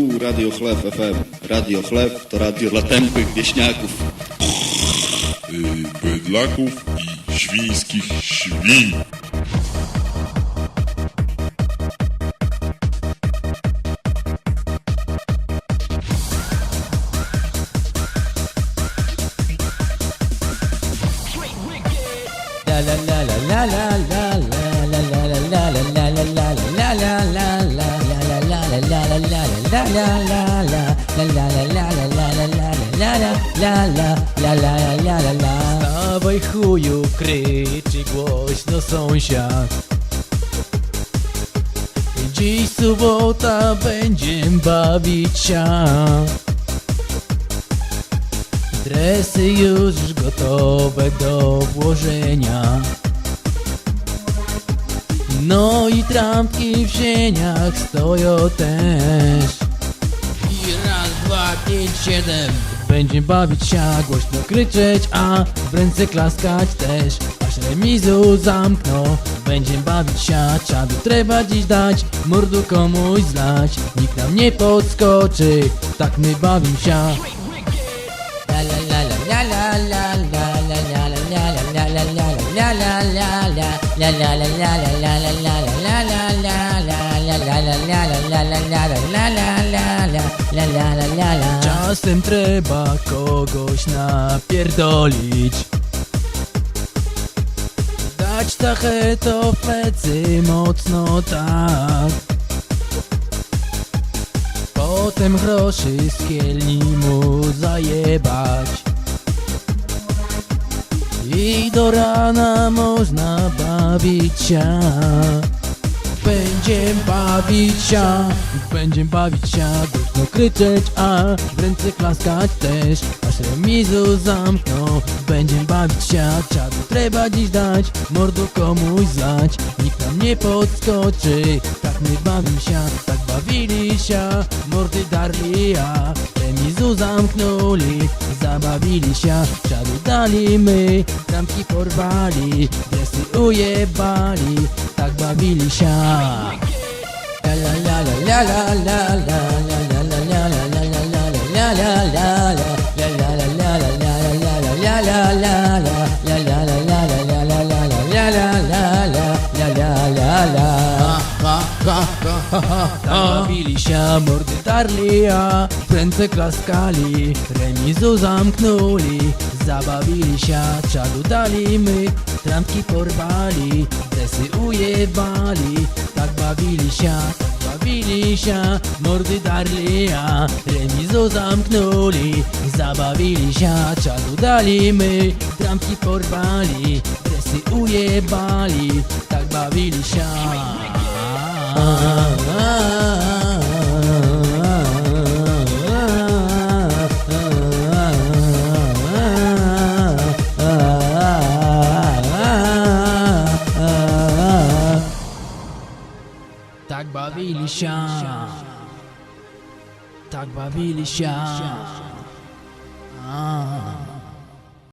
Tu Radio Chleb FM. Radio Chleb to radio dla tępych wieśniaków. bydlaków i świńskich świń. Dawaj chuju, kryczy głośno sąsiad. Dziś sobota, będziem bawić się. Dresy już gotowe do włożenia No i trampki w sieniach stoją też. I raz, dwa, pięć, siedem. Będziemy bawić się, głośno krzyczeć, a w ręce klaskać też. Aż remizu zamkną. Będziemy bawić się, czadu trzeba dziś dać. Mordu komuś zlać. Nikt nam nie podskoczy. Tak my bawim się Czasem trzeba kogoś napierdolić. Dać trochę to plecy mocno tak. Potem groszy z kielni mu zajebać I do rana można bawić się. Będziem bawić się, będziem bawić się. Głośno krzyczeć, a w ręce klaskać też. Aż remizu zamkną. Będziem bawić się, czadu trzeba dziś dać Mordu komuś zlać Nikt nam nie podskoczy. Tak my bawim się, tak bawili się. Mordy darli, a remizu zamknęli Zabawili się, czadu dali my Ramki porwali, dresy ujebali Tak bawili się La la la la la la la la la la la ba, tak ba, ha, ha, Bili się, mordy tarli, a klaskali. Remizu zamknuli, zabawili się, czadu dali. My Trampki porwali, desy ujewali Tak bawili się, tak bawili się Mordy darli, a remizu zamknuli Zabawili się, czadu dali. My Trampki porwali, desy ujebali. Tak bawili się. Так бавилища, так бавилища. А.